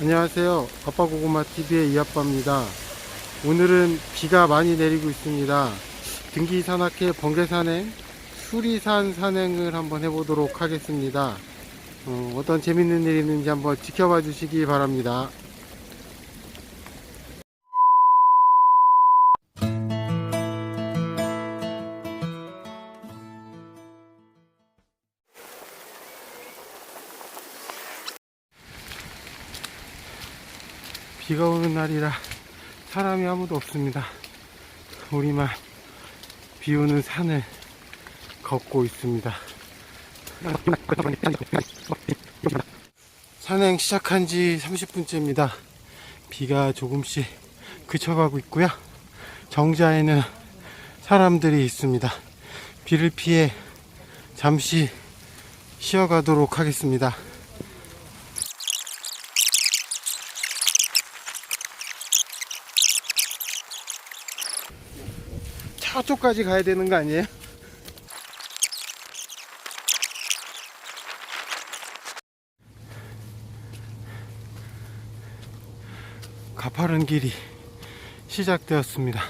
안녕하세요. 아빠고구마 TV의 이아빠입니다. 오늘은 비가 많이 내리고 있습니다. 등기 산악회 번개 산행, 수리산 산행을 한번 해보도록 하겠습니다. 어, 떤 재밌는 일이 있는지 한번 지켜봐 주시기 바랍니다. 비가 오는 날이라 사람이 아무도 없습니다. 우리만 비 오는 산을 걷고 있습니다. 산행 시작한 지 30분째입니다. 비가 조금씩 그쳐가고 있고요. 정자에는 사람들이 있습니다. 비를 피해 잠시 쉬어가도록 하겠습니다. 저쪽까지 가야 되는 거 아니에요? 가파른 길이 시작되었습니다.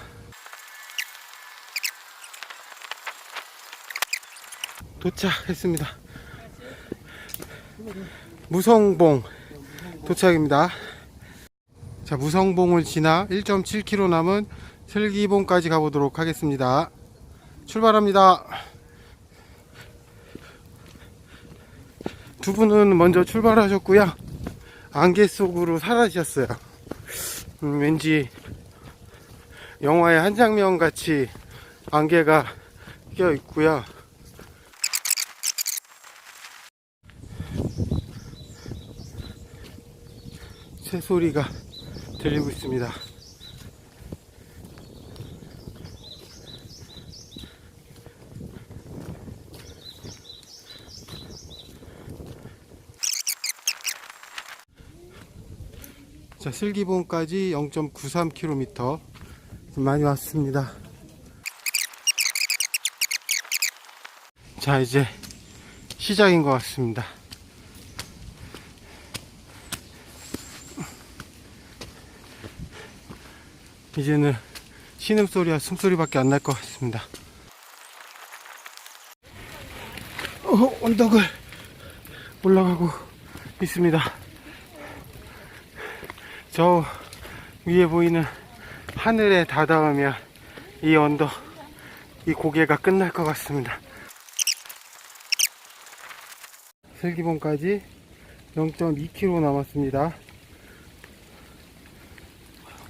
도착했습니다. 무성봉 도착입니다. 자, 무성봉을 지나 1.7km 남은 슬기봉까지 가보도록 하겠습니다. 출발합니다. 두 분은 먼저 출발하셨고요. 안개 속으로 사라지셨어요. 음, 왠지 영화의 한 장면 같이 안개가 껴 있고요. 새소리가 들리고 있습니다. 자, 슬기봉까지 0.93km 많이 왔습니다. 자, 이제 시작인 것 같습니다. 이제는 신음소리와 숨소리밖에 안 날 것 같습니다. 어, 언덕을 올라가고 있습니다. 저 위에 보이는 하늘에 닿으면 이 언덕, 이 고개가 끝날 것 같습니다. 슬기봉까지 0.2km 남았습니다.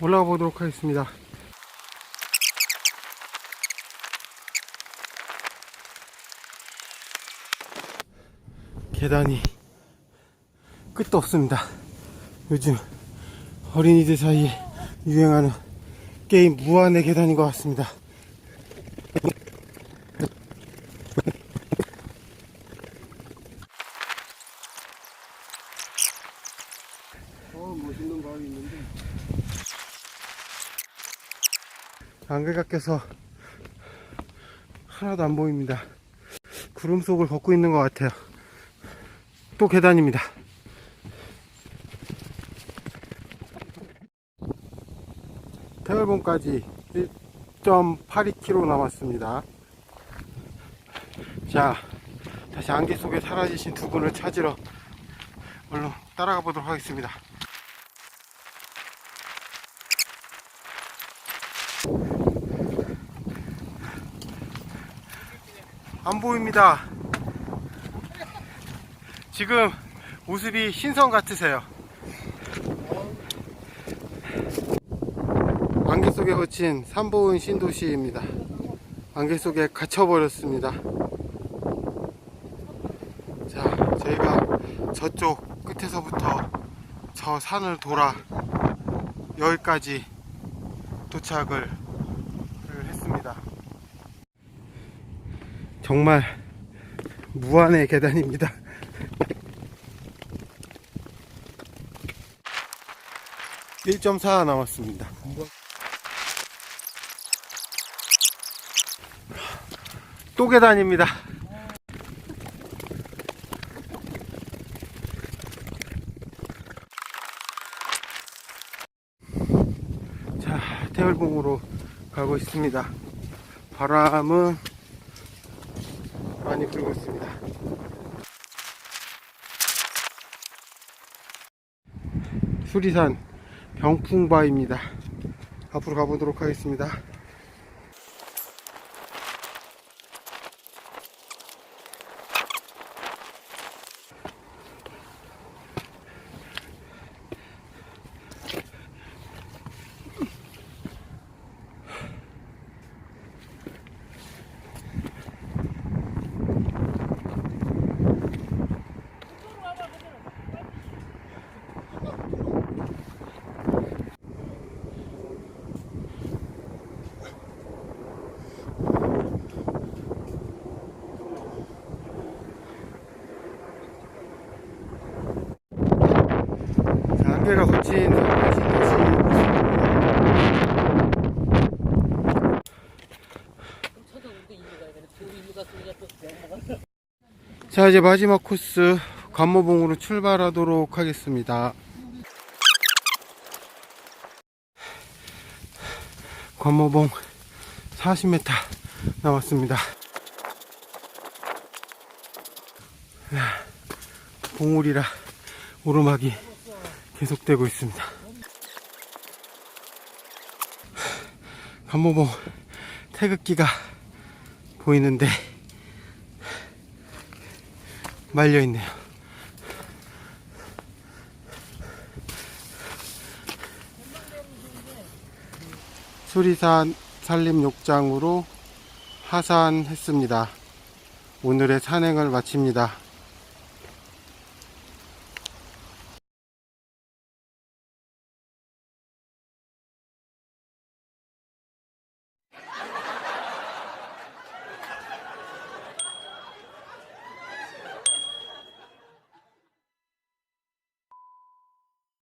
올라가 보도록 하겠습니다. 계단이 끝도 없습니다. 요즘 어린이들 사이에 유행하는 게임 무한의 계단인 것 같습니다. 어, 멋있는 마을이 있는데. 안개가 껴서 하나도 안 보입니다. 구름 속을 걷고 있는 것 같아요. 또 계단입니다. 태월봉까지 1.82km 남았습니다. 자, 다시 안개 속에 사라지신 두 분을 찾으러 얼른 따라가 보도록 하겠습니다. 안 보입니다. 지금 모습이 신선 같으세요. 안개 속에 거친 삼보은 신도시입니다. 안개 속에 갇혀버렸습니다. 자, 저희가 저쪽 끝에서부터 저 산을 돌아 여기까지 도착을 했습니다. 정말 무한의 계단입니다. (1.4) 남았습니다. 또 계단입니다. 자 태월봉으로 가고 있습니다. 바람은 많이 불고 있습니다. 수리산 병풍바입니다. 앞으로 가보도록 하겠습니다. 자, 안개가 거친 자 이제 마지막 코스 관모봉으로 출발하도록 하겠습니다. 관모봉 40m 남았습니다. 봉우리라 오르막이 계속되고 있습니다 관모봉 태극기가 보이는데 말려 있네요. 수리산 산림욕장으로 하산했습니다. 오늘의 산행을 마칩니다.